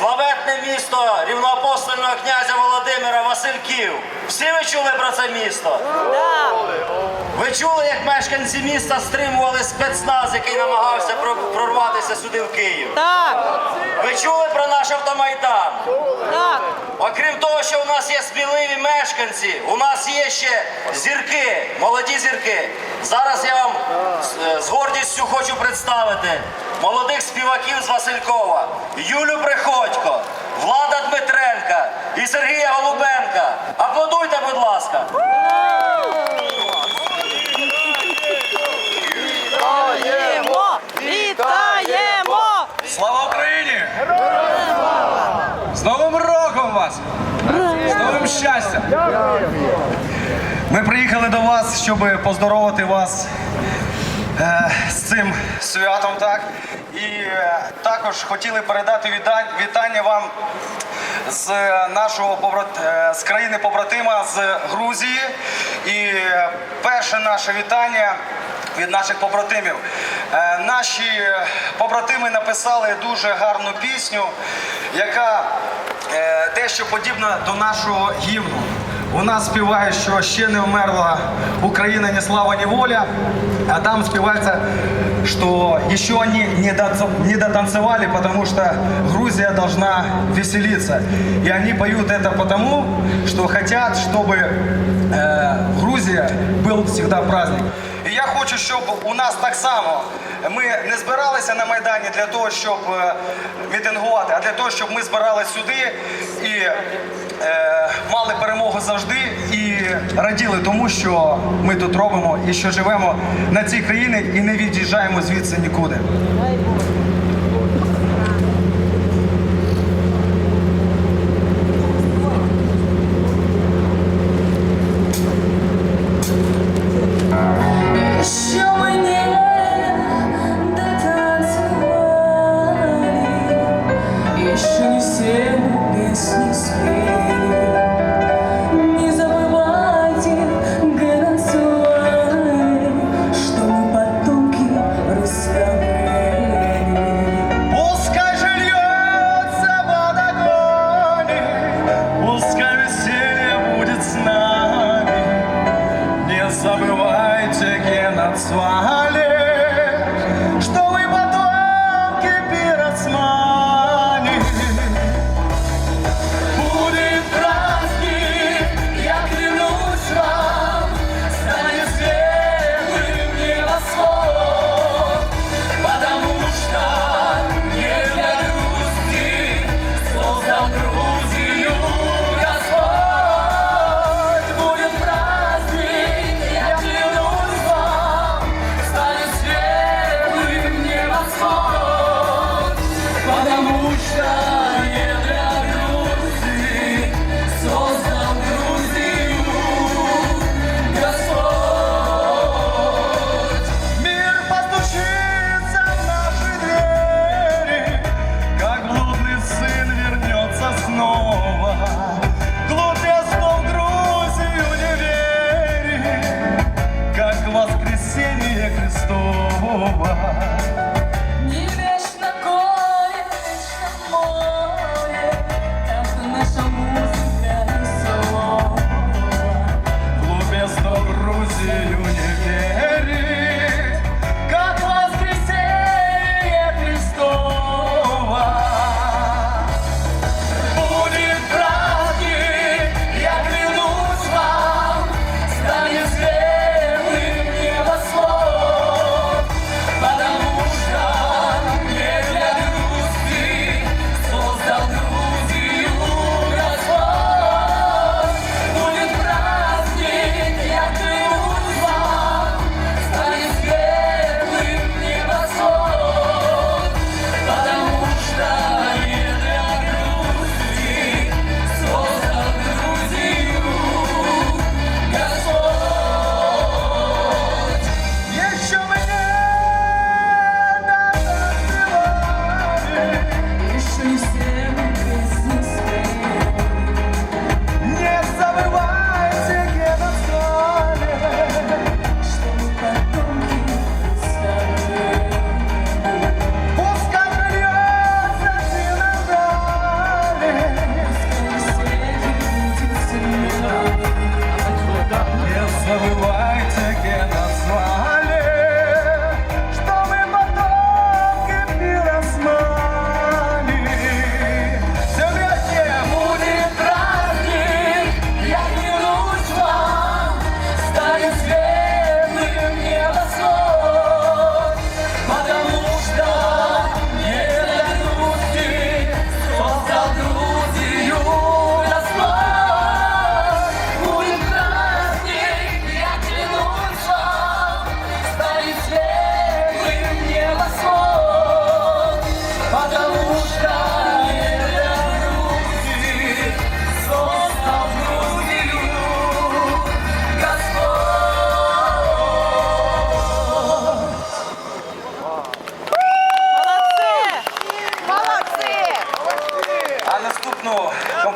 славетне місто рівноапостольного князя Володимира Васильків. Всі ви чули про це місто? Ви чули, як мешканці міста стримували спецназ, який намагався прорватися сюди в Київ? Так, Ви чули про наш автомайдан? так. Окрім того, що у нас є сміливі мешканці, у нас є ще зірки, молоді зірки. Зараз я вам е, з гордістю хочу представити молодих співаків з Василькова, Юлю Приходько, Влада Дмитренка і Сергія Голубенка. Аплодуйте, будь ласка. Вітаємо! Вітаємо! Слава Україні! З Новим роком вас! З новим щастям! Ми приїхали до вас, щоб поздоровити вас з цим святом, так? І е, також хотіли передати вітання вам з нашого е, з країни побратима з Грузії. І е, перше наше вітання від наших побратимів. Е, Наші побратими написали дуже гарну пісню, яка е, дещо подібна до нашого гімну. У нас співає, що ще не вмерла Україна, ні слава, ні воля. А там співається, что еще они не, доца- не дотанцевали, потому что Грузия должна веселиться. И они поют это потому, что хотят, чтобы э, Грузия был всегда праздник. І я хочу, щоб у нас так само ми не збиралися на Майдані для того, щоб е, мітингувати, а для того, щоб ми збиралися сюди і е, мали перемогу завжди і раділи тому, що ми тут робимо і що живемо на цій країні і не від'їжджаємо звідси нікуди. over.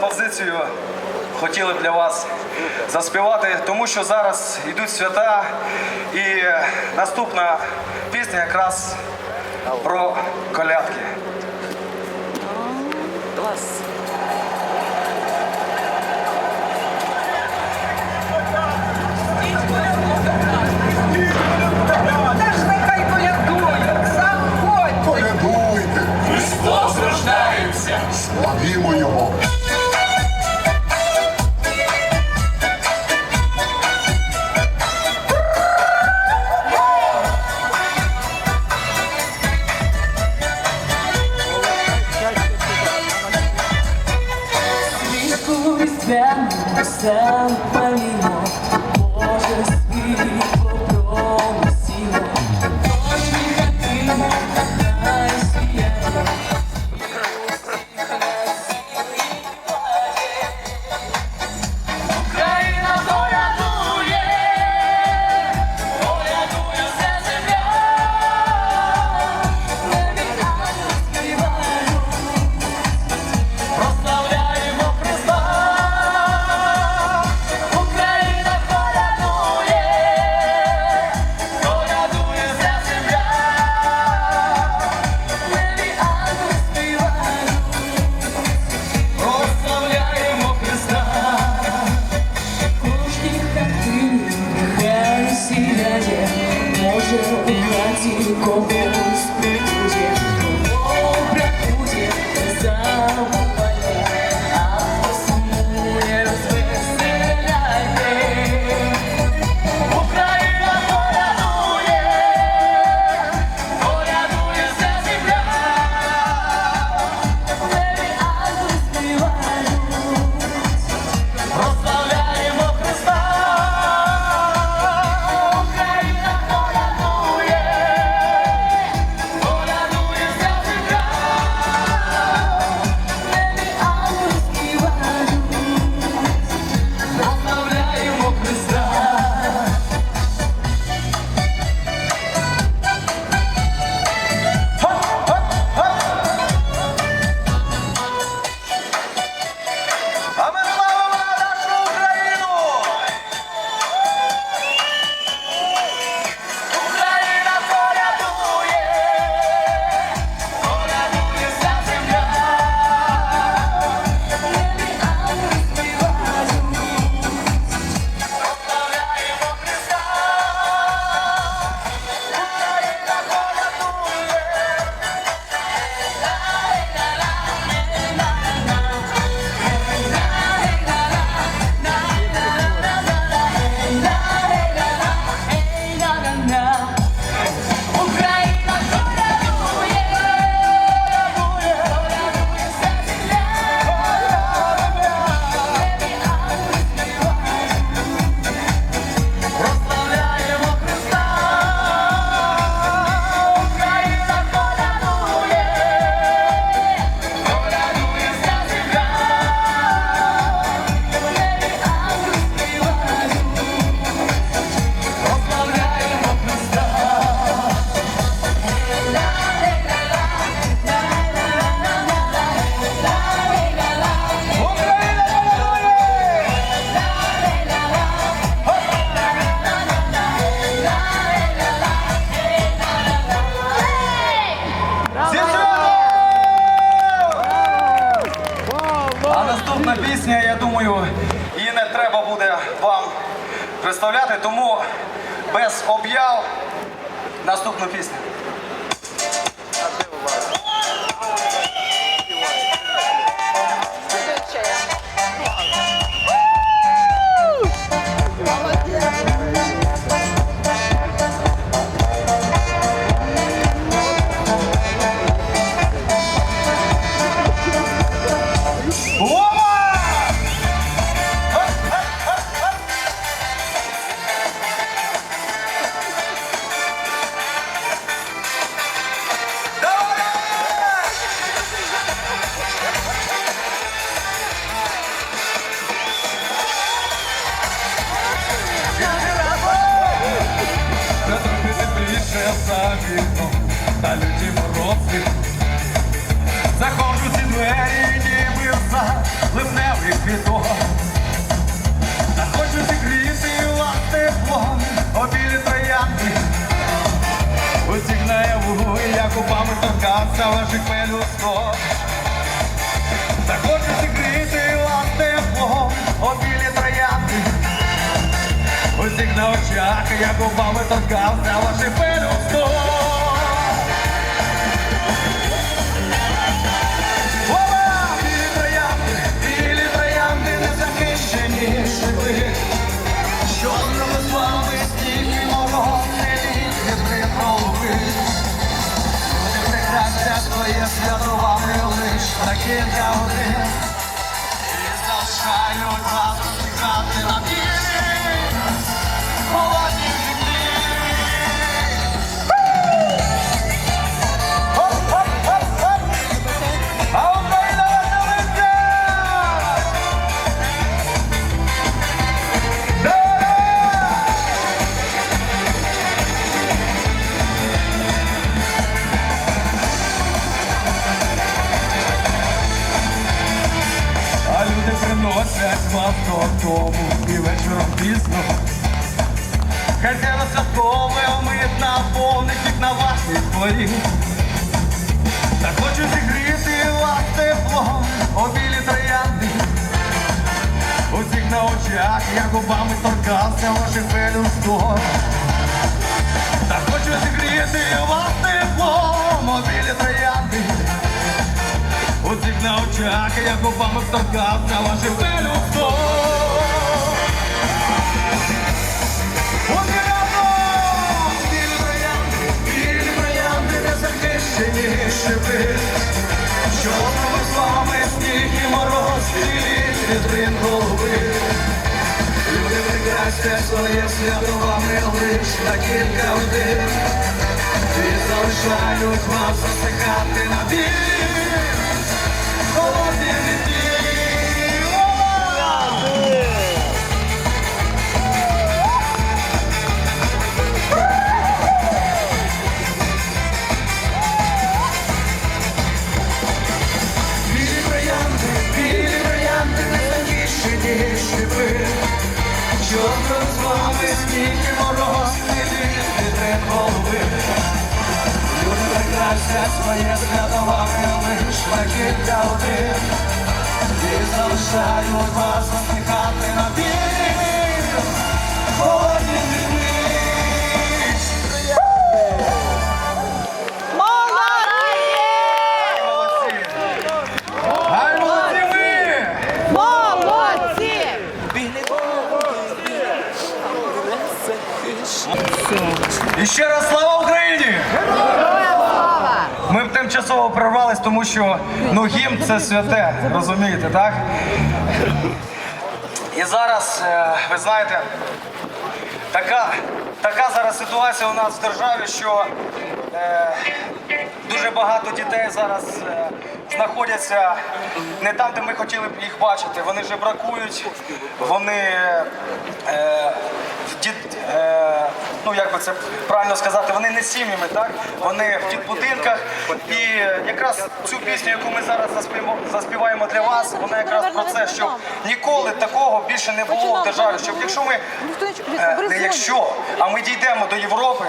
композицію хотіли б для вас заспівати, тому що зараз йдуть свята, і наступна пісня якраз про колядки. Клас. time. гуляє за та люди морозки. Заходжу ці двері, ніби за ливневий квіток. Та хочу зігріти лад теплом обілі троянки. Усіх наяву, як у пам'ятника, ваших пелюсток. На очах, я губами торкався ваших пелюсток. Оба! Білі троянди, не захищені з вами стільки мого не. Вони прекрасня своє святували лиш кілька годин. Вам додому і вечором пізно. Хазяїна святкове омит наповнить їх на ваших дворі. Та хочу зігріти вас теплом, обілі троянди. Усіх на очах я губами торкався ваших пелюсток. Та хочу зігріти вас Усіх на очах я губами троянди, не захищені шипи. Чорними з вами сніг і мороз, і вітрин голови. Люди прикрасять своє свято вами лиш на кілька годин. І залишають вас засихати на білі Yeah. Тимчасово прорвались, тому що ну гімн це святе, розумієте, так? І зараз, е, ви знаєте, така, така зараз ситуація у нас в державі, що е, дуже багато дітей зараз е, знаходяться не там, де ми хотіли б їх бачити. Вони вже бракують, вони е, діт, е, ну як би це правильно сказати, вони не сім'ями, так? Вони в дітбудинках. І якраз цю пісню, яку ми зараз заспіваємо, для вас, вона якраз про це, щоб ніколи такого більше не було в державі. Щоб якщо ми Е, не якщо, а ми дійдемо до Європи,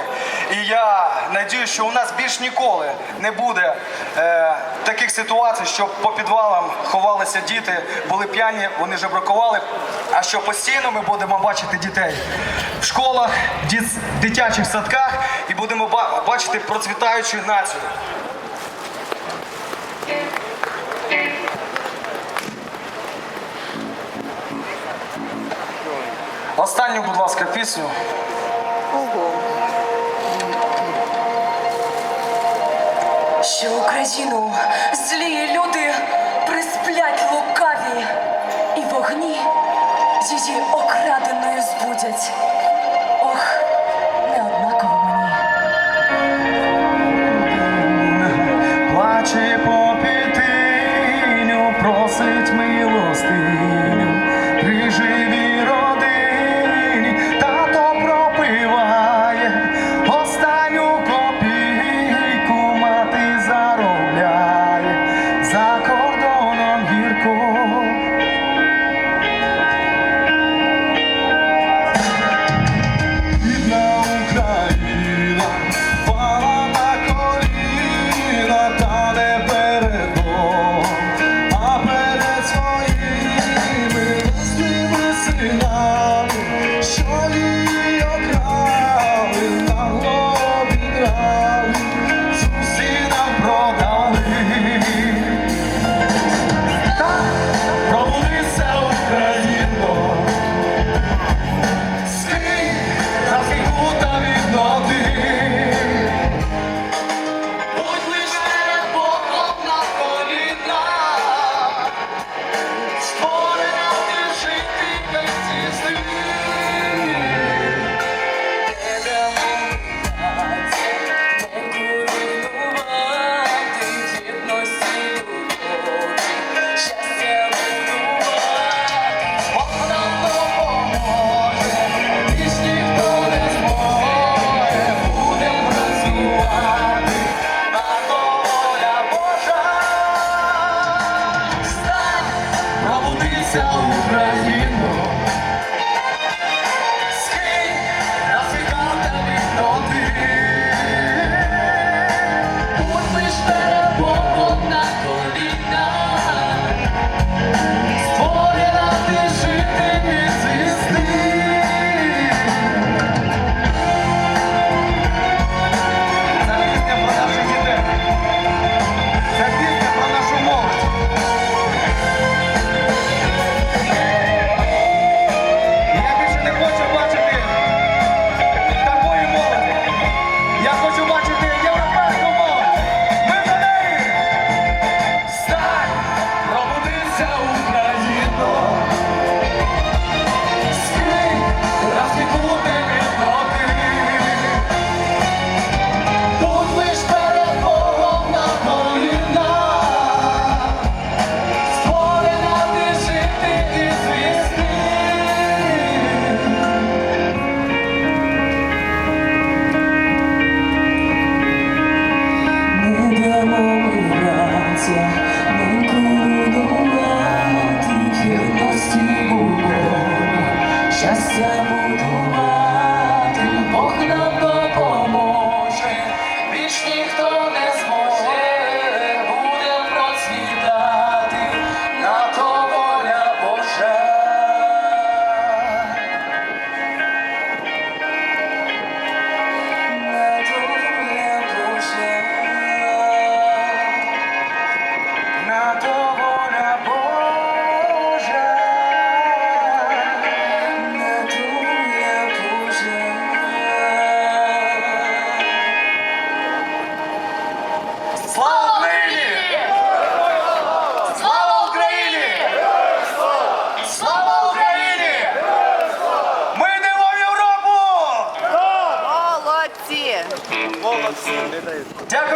і я надію, що у нас більш ніколи не буде е, таких ситуацій, що по підвалам ховалися діти, були п'яні, вони жебракували. А що постійно ми будемо бачити дітей в школах, дитячих садках і будемо бачити процвітаючу націю. Останню, будь ласка, пісню. Що Україну злі люди присплять лукаві, і вогні її окраденою збудять.